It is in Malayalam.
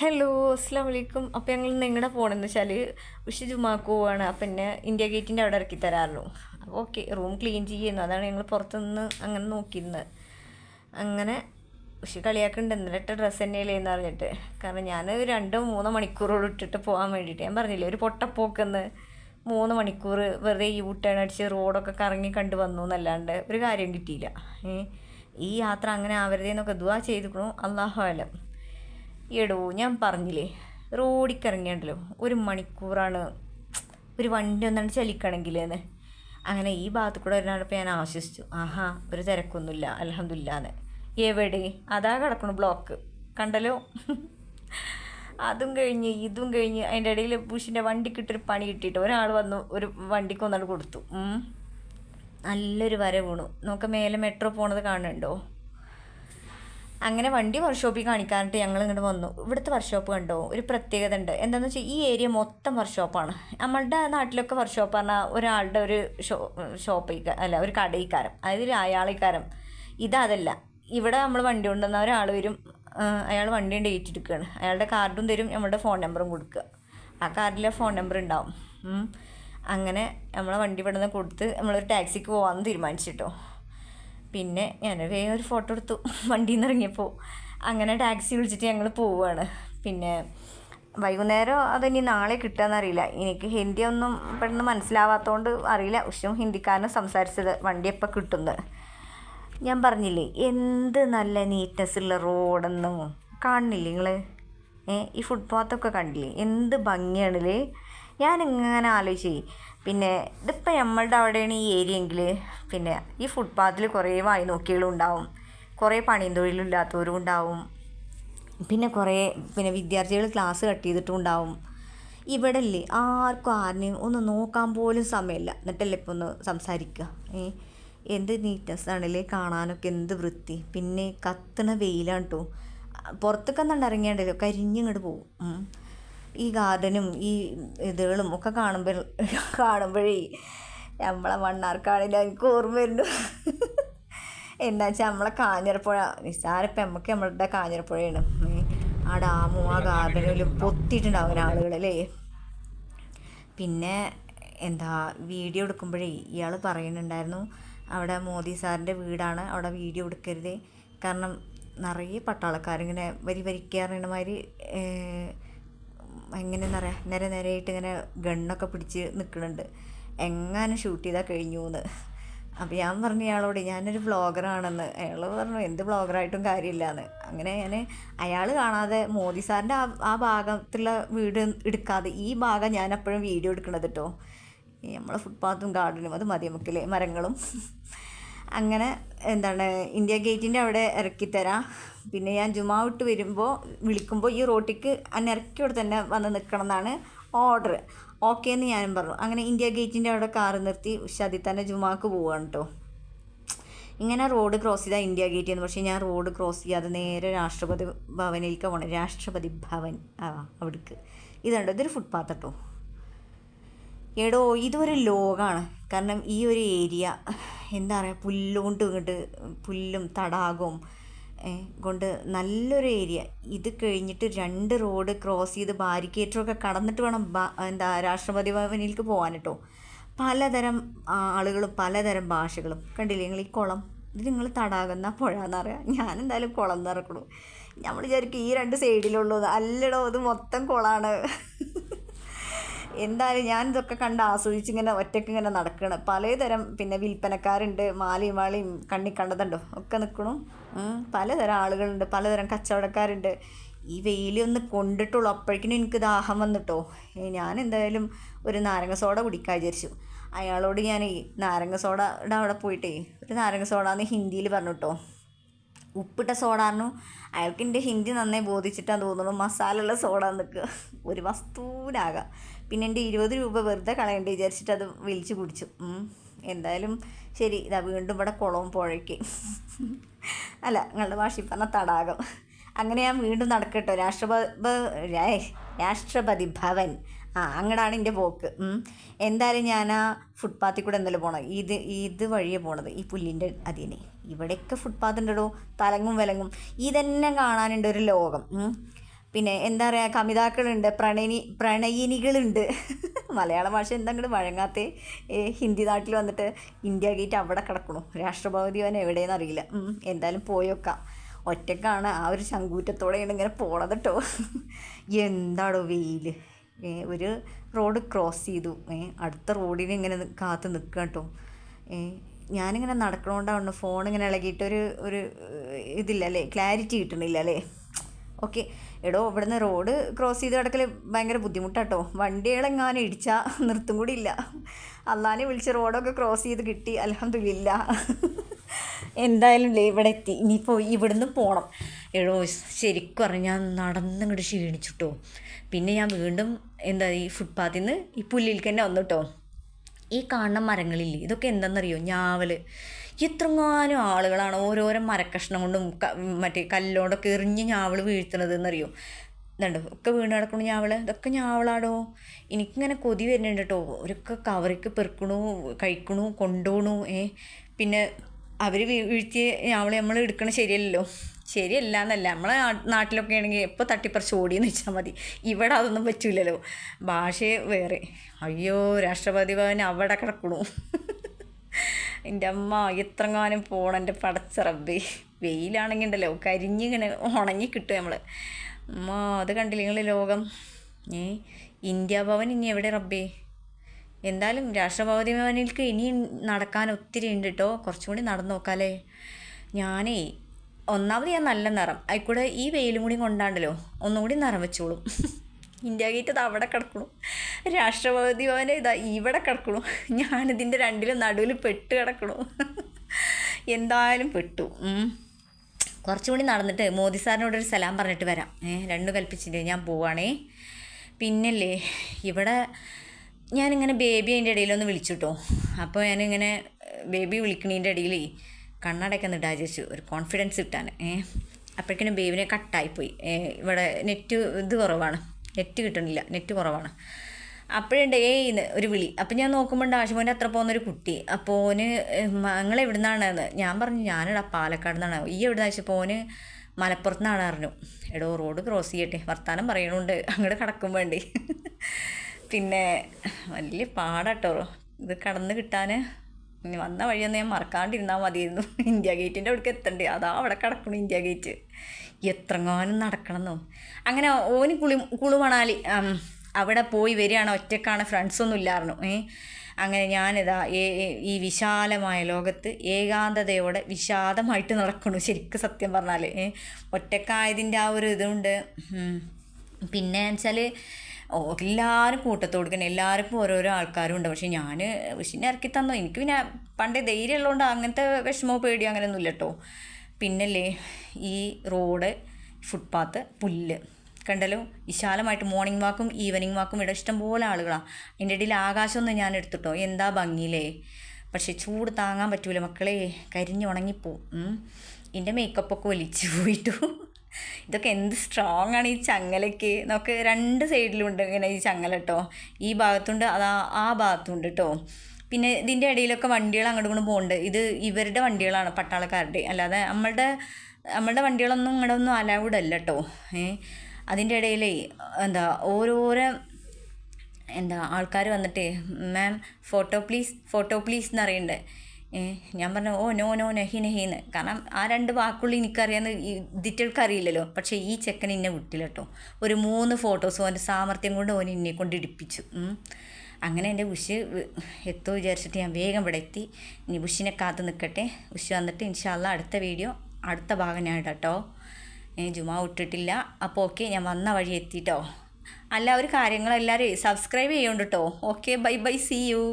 ഹലോ അസ്സാം വലൈക്കും അപ്പോൾ ഞങ്ങൾ നിങ്ങളുടെ പോകണമെന്ന് വെച്ചാൽ ഉഷ ജുമാക്ക് പോവാണ്. അപ്പം എന്നെ ഇന്ത്യ ഗേറ്റിന്റെ അവിടെ ഇറക്കി തരാറുള്ളൂ അപ്പോൾ ഓക്കെ റൂം ക്ലീൻ ചെയ്യുന്നു. അതാണ് ഞങ്ങൾ പുറത്തുനിന്ന് അങ്ങനെ നോക്കിയിരുന്നത് അങ്ങനെ ഉഷ കളിയാക്കുന്നുണ്ട് എന്നിട്ട് ഡ്രസ്സ് തന്നെയല്ലേന്ന് പറഞ്ഞിട്ട്. കാരണം ഞാൻ രണ്ടോ മൂന്നോ മണിക്കൂറോട് ഇട്ടിട്ട് പോകാൻ വേണ്ടിയിട്ട് ഞാൻ പറഞ്ഞില്ലേ ഒരു പൊട്ടപ്പോക്കെന്ന് മൂന്ന് മണിക്കൂർ വെറുതെ ഈ ടേൺ അടിച്ച് റോഡൊക്കെ കറങ്ങി കണ്ടു വന്നു എന്നല്ലാണ്ട് ഒരു കാര്യം കിട്ടിയില്ല. ഈ യാത്ര അങ്ങനെ ആവരുതേന്നൊക്കെ ദുവാ ചെയ്തിക്കണു. അള്ളാഹു അലം. എടോ ഞാൻ പറഞ്ഞില്ലേ റോഡിക്കിറങ്ങിയുണ്ടല്ലോ ഒരു മണിക്കൂറാണ് ഒരു വണ്ടി ഒന്നാണ് ചലിക്കണമെങ്കിൽ എന്ന് അങ്ങനെ ഈ ഭാഗത്ത് കൂടെ വരുന്നപ്പോൾ ഞാൻ ആശ്വസിച്ചു. ആഹാ ഒരു തിരക്കൊന്നുമില്ല അലഹമില്ലാന്ന് എവിടെ? അതാ കിടക്കണു ബ്ലോക്ക്. കണ്ടല്ലോ? അതും കഴിഞ്ഞ് ഇതും കഴിഞ്ഞ് അതിന്റെ ഇടയിൽ ബുഷിന്റെ വണ്ടിക്കിട്ടൊരു പണി കിട്ടിയിട്ട് ഒരാൾ വന്നു ഒരു വണ്ടിക്ക് ഒന്നാണ് കൊടുത്തു. നല്ലൊരു വര വീണു നമുക്ക് മേലെ മെട്രോ പോണത് കാണുന്നുണ്ടോ? അങ്ങനെ വണ്ടി വർക്ക്ഷോപ്പിൽ കാണിക്കാനായിട്ട് ഞങ്ങൾ ഇങ്ങോട്ട് വന്നു. ഇവിടുത്തെ വർക്ക്ഷോപ്പ് കണ്ടോ? ഒരു പ്രത്യേകത ഉണ്ട്. എന്താണെന്ന് വെച്ചാൽ ഈ ഏരിയ മൊത്തം വർക്ക്ഷോപ്പാണ് നമ്മളുടെ നാട്ടിലൊക്കെ വർക്ക്ഷോപ്പ് പറഞ്ഞാൽ ഒരാളുടെ ഒരു ഷോ ഷോപ്പ് അല്ല ഒരു കടയിക്കാരം. അതായത് ഒരു അയാളിക്കാരം ഇതല്ല ഇവിടെ നമ്മൾ വണ്ടി കൊണ്ടുവന്ന ഒരാൾ വരും അയാൾ വണ്ടിയും ഡേറ്റ് എടുക്കുകയാണ് അയാളുടെ കാർഡും തരും നമ്മുടെ ഫോൺ നമ്പറും കൊടുക്കുക ആ കാർഡിലെ ഫോൺ നമ്പർ ഉണ്ടാവും അങ്ങനെ നമ്മളെ വണ്ടി ഇവിടെ നിന്ന് കൊടുത്ത് നമ്മളൊരു ടാക്സിക്ക് പോകാമെന്ന് തീരുമാനിച്ചിട്ടോ. പിന്നെ ഞാൻ വേഗം ഒരു ഫോട്ടോ എടുത്തു. വണ്ടിയിൽ നിന്ന് ഇറങ്ങിയപ്പോൾ അങ്ങനെ ടാക്സി വിളിച്ചിട്ട് ഞങ്ങൾ പോവുകയാണ് പിന്നെ വൈകുന്നേരം അതിനി നാളെ കിട്ടുകയെന്നറിയില്ല എനിക്ക് ഹിന്ദി ഒന്നും പെട്ടെന്ന് മനസ്സിലാവാത്തതുകൊണ്ട് അറിയില്ല. ഉഷും ഹിന്ദിക്കാരനും സംസാരിച്ചത്. വണ്ടി എപ്പോൾ കിട്ടുന്നത് ഞാൻ പറഞ്ഞില്ലേ എന്ത് നല്ല നീറ്റ്നെസ് ഉള്ള റോഡെന്നും കാണുന്നില്ലേ നിങ്ങൾ ഈ ഫുട്പാത്തൊക്കെ കണ്ടില്ലേ? എന്ത് ഭംഗിയാണല്ലേ? ഞാൻ ഇങ്ങനെ ആലോചിച്ചേ പിന്നെ ഇതിപ്പോൾ നമ്മളുടെ അവിടെയാണ് ഈ ഏരിയ എങ്കിൽ പിന്നെ ഈ ഫുട്പാത്തിൽ കുറേ വായി നോക്കികളും ഉണ്ടാവും. കുറേ പണിയും തൊഴിലില്ലാത്തവരും ഉണ്ടാവും. പിന്നെ കുറേ പിന്നെ വിദ്യാർത്ഥികൾ ക്ലാസ് കട്ട് ചെയ്തിട്ടും ഉണ്ടാവും. ഇവിടെ അല്ലേ ആർക്കും ആരെയും ഒന്ന് നോക്കാൻ പോലും സമയമില്ല. എന്നിട്ടല്ലേ ഇപ്പോൾ ഒന്ന് സംസാരിക്കുക ഏ എന്ത് നീറ്റ്നെസ് ആണല്ലേ കാണാനൊക്കെ എന്ത് വൃത്തി. പിന്നെ കത്തണ വെയിലാണ് കേട്ടോ പുറത്തൊക്കെ നല്ല ഇറങ്ങിയാണ്ടല്ലോ. കരിഞ്ഞിങ്ങോട്ട് പോകും. ഈ ഗാർഡനും ഈ ഇതുകളും ഒക്കെ കാണുമ്പോൾ കാണുമ്പോഴേ നമ്മളെ മണ്ണാർക്കാടിന്റെ എനിക്ക് ഓർമ്മ വരുന്നു. എന്താ വെച്ചാൽ നമ്മളെ കാഞ്ഞിരപ്പുഴ നിസ്സാരപ്പം നമുക്ക് നമ്മളുടെ കാഞ്ഞിരപ്പുഴയാണ്. ആ ഡാമും ആ ഗാർഡനിലും പൊത്തിയിട്ടുണ്ടാവും ആളുകളല്ലേ പിന്നെ എന്താ വീഡിയോ എടുക്കുമ്പോഴേ ഇയാൾ പറയുന്നുണ്ടായിരുന്നു അവിടെ മോദി സാറിന്റെ വീടാണ് അവിടെ വീഡിയോ എടുക്കരുത്. കാരണം നിറയെ പട്ടാളക്കാരിങ്ങനെ വരി വരിക്കാറുണ്ട് മാതിരി എങ്ങനെയെന്ന് പറയാ നിര നിരയായിട്ട് ഇങ്ങനെ ഗണ്ണൊക്കെ പിടിച്ച് നിൽക്കുന്നുണ്ട് എങ്ങനെ ഷൂട്ട് ചെയ്താൽ കഴിഞ്ഞു എന്ന് അപ്പോൾ ഞാൻ പറഞ്ഞു ഇയാളോട് ഞാനൊരു വ്ളോഗറാണെന്ന് അയാൾ പറഞ്ഞു എന്ത് വ്ളോഗറായിട്ടും കാര്യമില്ലാന്ന്. അങ്ങനെ ഞാൻ അയാൾ കാണാതെ മോദി സാറിന്റെ ആ ആ ഭാഗത്തുള്ള വീട് എടുക്കാതെ ഈ ഭാഗം ഞാൻ എപ്പോഴും വീഡിയോ എടുക്കണത് കേട്ടോ നമ്മളെ ഫുട്പാത്തും ഗാർഡനും അത് മതി നമുക്കില്ലേ? മരങ്ങളും. അങ്ങനെ എന്താണ് ഇന്ത്യ ഗേറ്റിന്റെ അവിടെ ഇറക്കിത്തരാം പിന്നെ ഞാൻ ജുമാ വിട്ട് വരുമ്പോൾ വിളിക്കുമ്പോൾ ഈ റോട്ടിക്ക് അന്നെ ഇറക്കിയോടെ തന്നെ വന്ന് നിൽക്കണം എന്നാണ് ഓർഡർ ഓക്കെ എന്ന് ഞാനും പറഞ്ഞു. അങ്ങനെ ഇന്ത്യ ഗേറ്റിന്റെ അവിടെ കാറ് നിർത്തി ഉഷാദി തന്നെ ജുമാക്ക് പോവാണ് കേട്ടോ ഇങ്ങനെ റോഡ് ക്രോസ് ചെയ്താൽ ഇന്ത്യ ഗേറ്റ് എന്ന്. പക്ഷേ ഞാൻ റോഡ് ക്രോസ് ചെയ്യാതെ നേരെ രാഷ്ട്രപതി ഭവനിലേക്ക് പോകണം രാഷ്ട്രപതി ഭവൻ ആ അവിടേക്ക്. ഇതുണ്ട് ഇതൊരു ഫുട്പാത്ത് കേട്ടോ എടോ ഇതൊരു ലോകമാണ് കാരണം ഈ ഒരു ഏരിയ എന്താ പറയുക പുല്ലുകൊണ്ട് ഇങ്ങോട്ട് പുല്ലും തടാകവും കൊണ്ട് നല്ലൊരു ഏരിയ. ഇത് കഴിഞ്ഞിട്ട് രണ്ട് റോഡ് ക്രോസ് ചെയ്ത് ബാരിക്കേറ്ററൊക്കെ കടന്നിട്ട് വേണം എന്താ രാഷ്ട്രപതി ഭവനിലേക്ക് പോകാൻ കേട്ടോ പലതരം ആളുകളും പലതരം ഭാഷകളും. കണ്ടില്ലേ നിങ്ങൾ ഈ കുളം? ഇത് നിങ്ങൾ തടാകുന്ന എന്നാ പുഴ ഞാൻ എന്തായാലും കുളം നിറക്കണു നമ്മൾ വിചാരിക്കും ഈ രണ്ട് സൈഡിലുള്ളത് അല്ലടോ ഇത് മൊത്തം കുളമാണ് എന്തായാലും ഞാൻ ഇതൊക്കെ കണ്ട് ആസ്വദിച്ച് ഇങ്ങനെ ഒറ്റയ്ക്ക് ഇങ്ങനെ നടക്കണം. പലതരം പിന്നെ വിൽപ്പനക്കാരുണ്ട് മാലയും മാളിയും കണ്ണി കണ്ടതുണ്ടോ? ഒക്കെ നിൽക്കണു പലതരം ആളുകളുണ്ട് പലതരം കച്ചവടക്കാരുണ്ട്. ഈ വെയിൽ ഒന്ന് കൊണ്ടിട്ടുള്ളൂ. അപ്പോഴേക്കിനും എനിക്ക് ദാഹം വന്നിട്ടോ. ഞാൻ എന്തായാലും ഒരു നാരങ്ങ സോഡ കുടിക്കാൻ വിചാരിച്ചു. അയാളോട് ഞാൻ ഈ നാരങ്ങ സോഡയുടെ അവിടെ പോയിട്ടേ. ഒരു നാരങ്ങ സോഡ എന്ന് ഹിന്ദിയിൽ പറഞ്ഞു കേട്ടോ ഉപ്പിട്ട സോഡ പറഞ്ഞു. അയാൾക്ക് എന്റെ ഹിന്ദി നന്നായി ബോധിച്ചിട്ടാണ് തോന്നുന്നു. മസാല ഉള്ള സോഡ നിൽക്കുക ഒരു വസ്തുവിനാകാം. പിന്നെ എന്റെ ഇരുപത് രൂപ വെറുതെ കളയണ്ട വിചാരിച്ചിട്ട് അത് വലിച്ചു കുടിച്ചു. എന്തായാലും ശരി ഇതാ വീണ്ടും ഇവിടെ കുളവും പുഴയ്ക്ക്. അല്ല നിങ്ങളുടെ ഭാഷയിൽ പറഞ്ഞ തടാകം. അങ്ങനെ ഞാൻ വീണ്ടും നടക്കട്ടോ. രാഷ്ട്രപതി രാഷ്ട്രപതി ഭവൻ. ആ അങ്ങടാണ് എന്റെ പോക്ക്. എന്തായാലും ഞാൻ ആ ഫുട്പാത്തിൽ കൂടെ എന്തായാലും പോകണം ഇത് ഇത് വഴിയേ പോണത് ഈ പുല്ലിന്റെ അതിനെ ഇവിടെയൊക്കെ ഫുട്പാത്ത് ഉണ്ടോ തലങ്ങും വിലങ്ങും. ഇതന്നെ കാണാനുണ്ട് ഒരു ലോകം. പിന്നെ എന്താ പറയുക കമിതാക്കളുണ്ട് പ്രണയിനി പ്രണയിനികളുണ്ട്. മലയാള ഭാഷ എന്തെങ്കിലും വഴങ്ങാത്ത? ഹിന്ദി നാട്ടിൽ വന്നിട്ട് ഇന്ത്യ ഗേറ്റ് അവിടെ കിടക്കണു. രാഷ്ട്രപതി അവൻ എവിടെയെന്ന് അറിയില്ല. എന്തായാലും പോയൊക്കാം ഒറ്റക്കാണ് ആ ഒരു ശങ്കൂറ്റത്തോടെയാണ് ഇങ്ങനെ പോണത് കേട്ടോ എന്താടോ വെയിൽ ഒരു റോഡ് ക്രോസ് ചെയ്തു. അടുത്ത റോഡിന് ഇങ്ങനെ കാത്തു നിൽക്കുക കേട്ടോ ഞാനിങ്ങനെ നടക്കണോണ്ടാണ് ഫോൺ ഇങ്ങനെ ഇളകിയിട്ട് ഒരു ഒരു ഇതില്ലല്ലേ ക്ലാരിറ്റി കിട്ടണില്ല അല്ലേ? ഓക്കെ. എടോ ഇവിടുന്ന് റോഡ് ക്രോസ് ചെയ്ത് കിടക്കൽ ഭയങ്കര ബുദ്ധിമുട്ടാട്ടോ. വണ്ടികളെങ്ങാനും ഇടിച്ചാൽ നിർത്തും കൂടി ഇല്ല. അള്ളാനെ വിളിച്ച് റോഡൊക്കെ ക്രോസ് ചെയ്ത് കിട്ടി. അലഹമില്ല എന്തായാലും ഇവിടെ എത്തി. ഇനിയിപ്പോൾ ഇവിടുന്ന് പോകണം എടോ ശരിക്കും പറഞ്ഞാൽ നടന്നിങ്ങോട്ട് ക്ഷീണിച്ചിട്ടോ. പിന്നെ ഞാൻ വീണ്ടും എന്താ ഈ ഫുട്പാത്തിൽ നിന്ന് ഈ പുല്ലിൽ തന്നെ വന്നു കേട്ടോ ഈ കാണുന്ന മരങ്ങളില്ലേ ഇതൊക്കെ എന്താണെന്നറിയോ ഞാവൽ. എത്രങ്ങാനും ആളുകളാണ് ഓരോരോ മരക്കഷ്ണം കൊണ്ടും മറ്റേ കല്ലോടൊക്കെ എറിഞ്ഞ് ഞാവൾ വീഴ്ത്തണത് എന്നറിയും ഇതുണ്ട്. ഒക്കെ വീണ് കിടക്കണു ഞാവൾ. ഇതൊക്കെ ഞാവളാടോ? എനിക്കിങ്ങനെ കൊതി വരുന്നുണ്ട് കേട്ടോ. അവരൊക്കെ കവറിക്ക് പെറുക്കണു കഴിക്കണു കൊണ്ടുപോകണു ഏ? പിന്നെ അവർ വീഴ്ത്തിയ ഞാവൾ നമ്മൾ എടുക്കണ ശരിയല്ലല്ലോ. ശരിയല്ല എന്നല്ല നമ്മളെ നാട്ടിലൊക്കെ ആണെങ്കിൽ എപ്പോൾ തട്ടിപ്പറിച്ച് ഓടിയെന്ന് വെച്ചാൽ മതി. ഇവിടെ അതൊന്നും പറ്റില്ലല്ലോ ഭാഷ വേറെ. അയ്യോ രാഷ്ട്രപതി ഭവൻ അവിടെ കിടക്കണു. എന്റെ അമ്മ എത്രങ്ങാനും പോണം എന്റെ പടച്ച റബ്ബേ. വെയിലാണെങ്കിൽ ഉണ്ടല്ലോ കരിഞ്ഞിങ്ങനെ ഉണങ്ങി കിട്ടും നമ്മൾ അമ്മ അത് കണ്ടില്ല നിങ്ങൾ ലോകം? ഏ ഇന്ത്യ ഭവൻ ഇനി എവിടെ റബ്ബേ? എന്തായാലും രാഷ്ട്രപതി ഭവനിലേക്ക് ഇനി നടക്കാൻ ഒത്തിരി ഉണ്ട് കേട്ടോ കുറച്ചും കൂടി നടന്നു നോക്കാല്ലേ ഞാനേ ഒന്നാമത് ഞാൻ നല്ല നിറം. കൂടെ ഈ വെയിലും കൂടി കൊണ്ടാണ്ടല്ലോ ഒന്നും കൂടി നിറം വെച്ചോളും. ഇന്ത്യ ഗേറ്റ് അത് അവിടെ കിടക്കണു. രാഷ്ട്രപതി ഭവൻ ഇതാ ഇവിടെ കിടക്കണു. ഞാനിതിന്റെ രണ്ടിലും നടുവിൽ പെട്ട് കിടക്കണു. എന്തായാലും പെട്ടു. കുറച്ചും കൂടി നടന്നിട്ട് മോദി സാറിനോട് ഒരു സലാം പറഞ്ഞിട്ട് വരാം. ഏ രണ്ടു കൽപ്പിച്ചിട്ട് ഞാൻ പോവാണേ. പിന്നല്ലേ ഇവിടെ ഞാനിങ്ങനെ ബേബി അതിന്റെ ഇടയിലൊന്ന് വിളിച്ചു കേട്ടോ അപ്പോൾ ഞാനിങ്ങനെ ബേബി വിളിക്കണതിന്റെ ഇടയിൽ കണ്ണടയ്ക്കാൻ ഇടാ ചേച്ചു ഒരു കോൺഫിഡൻസ് കിട്ടാൻ ഏഹ് അപ്പോഴേക്കിനും ബേബിനെ കട്ടായിപ്പോയി ഇവിടെ നെറ്റ് ഇത് കുറവാണ്. നെറ്റ് കിട്ടണില്ല നെറ്റ് കുറവാണ്. അപ്പോഴുണ്ട് ഏന്ന് ഒരു വിളി. അപ്പം ഞാൻ നോക്കുമ്പോൾ ആശുമോന്റെ അത്ര പോകുന്നൊരു കുട്ടി. അപ്പോൾ ഓന് നിങ്ങൾ എവിടെ നിന്നാണെന്ന് ഞാൻ പറഞ്ഞു ഞാനിടാ പാലക്കാട് നിന്നാണ്. ഈ എവിടെ വെച്ചപ്പോൾ ഓന് മലപ്പുറത്ത് നിന്നാണ് അറിഞ്ഞു എടോ റോഡ് ക്രോസ് ചെയ്യട്ടെ വർത്താനം പറയണുണ്ട്. അങ്ങോട്ട് കടക്കും വേണ്ടി പിന്നെ വലിയ പാടാട്ടോ. ഇത് കടന്ന് കിട്ടാൻ ഇനി വന്ന വഴിയൊന്നും ഞാൻ മറക്കാണ്ടിരുന്നാൽ മതിയായിരുന്നു. ഇന്ത്യ ഗേറ്റിന്റെ അവിടേക്ക് എത്തണ്ടേ? അതാ അവിടെ കിടക്കണു ഇന്ത്യ ഗേറ്റ്. എത്രങ്ങാനും നടക്കണമെന്നോ അങ്ങനെ ഓന് കുളി കുളുമണാലി അവിടെ പോയി വരികയാണ്. ഒറ്റക്കാണ് ഫ്രണ്ട്സൊന്നും ഇല്ലായിരുന്നു. ഏ അങ്ങനെ ഞാനിതാ ഈ വിശാലമായ ലോകത്ത് ഏകാന്തതയോടെ വിഷാദമായിട്ട് നടക്കണു. ശരിക്കും സത്യം പറഞ്ഞാൽ ഒറ്റക്കായതിന്റെ ആ ഒരു ഇതുണ്ട്. പിന്നെ വെച്ചാൽ എല്ലാവരും കൂട്ടത്ത് കൊടുക്കണം എല്ലാവർക്കും ഓരോരോ ആൾക്കാരും ഉണ്ട്. പക്ഷെ ഞാൻ വിഷിനെ ഇറക്കി തന്നു? എനിക്ക് പിന്നെ പണ്ടേ ധൈര്യം ഉള്ളതുകൊണ്ട് അങ്ങനത്തെ വിഷമോ പേടിയോ അങ്ങനെയൊന്നും ഇല്ല കേട്ടോ പിന്നല്ലേ ഈ റോഡ് ഫുട്പാത്ത് പുല്ല്. കണ്ടല്ലോ? വിശാലമായിട്ട് മോർണിംഗ് വാക്കും ഈവനിങ് വാക്കും ഇവിടെ ഇഷ്ടംപോലെ ആളുകളാണ് അതിന്റെ ഇടയിൽ ആകാശമൊന്നും ഞാൻ എടുത്തിട്ടോ? എന്താ ഭംഗിയില്ലേ? പക്ഷെ ചൂട് താങ്ങാൻ പറ്റൂല മക്കളെ. കരിഞ്ഞുണങ്ങിപ്പോവും എന്റെ മേക്കപ്പൊക്കെ ഒലിച്ചു പോയിട്ടു ഇതൊക്കെ എന്ത് സ്ട്രോങ് ആണ് ഈ ചങ്ങലയ്ക്ക്? നമുക്ക് രണ്ട് സൈഡിലുണ്ട് ഇങ്ങനെ ഈ ചങ്ങല കേട്ടോ ഈ ഭാഗത്തുണ്ട് അതാ ആ ഭാഗത്തുണ്ട് കേട്ടോ പിന്നെ ഇതിന്റെ ഇടയിലൊക്കെ വണ്ടികൾ അങ്ങോട്ട് കൊണ്ട് പോകുന്നുണ്ട് ഇത് ഇവരുടെ വണ്ടികളാണ് പട്ടാളക്കാരുടെ. അല്ലാതെ നമ്മളുടെ നമ്മളുടെ വണ്ടികളൊന്നും ഇങ്ങോട്ട് ഒന്നും അലൗഡ് അല്ല കേട്ടോ ഏ? അതിന്റെ ഇടയിലേ എന്താ ഓരോരോ എന്താ ആൾക്കാർ വന്നിട്ട് ma'am photo please photo please എന്ന് അറിയണ്ടേ ഞാൻ പറഞ്ഞു ഓ നോ നോ നഹി നഹിന്ന് കാരണം ആ രണ്ട് വാക്കുള്ളിൽ എനിക്കറിയാന്ന് ഇതിറ്റൾക്ക് അറിയില്ലല്ലോ പക്ഷേ ഈ ചെക്കൻ എന്നെ വിട്ടില്ല കേട്ടോ ഒരു മൂന്ന് ഫോട്ടോസ് ഓന്റെ സാമർത്ഥ്യം കൊണ്ട് ഓൻ എന്നെ കൊണ്ട് ഇടിപ്പിച്ചു. അങ്ങനെ എന്റെ ഉഷ് എത്തോ വിചാരിച്ചിട്ട് ഞാൻ വേഗം ഇവിടെ എത്തി. ഇനി ഉഷിനെ കാത്ത് നിൽക്കട്ടെ ഉഷ് വന്നിട്ട് ഇൻഷാല്ല അടുത്ത വീഡിയോ അടുത്ത ഭാഗം ഞാൻ ഇടാം കേട്ടോ ജുമാ വിട്ടിട്ടില്ല. അപ്പോൾ ഓക്കെ ഞാൻ വന്ന വഴി എത്തിട്ടോ. അല്ല ഒരു കാര്യങ്ങളെല്ലാവരും സബ്സ്ക്രൈബ് ചെയ്യുന്നുണ്ട് കേട്ടോ okay bye bye see you.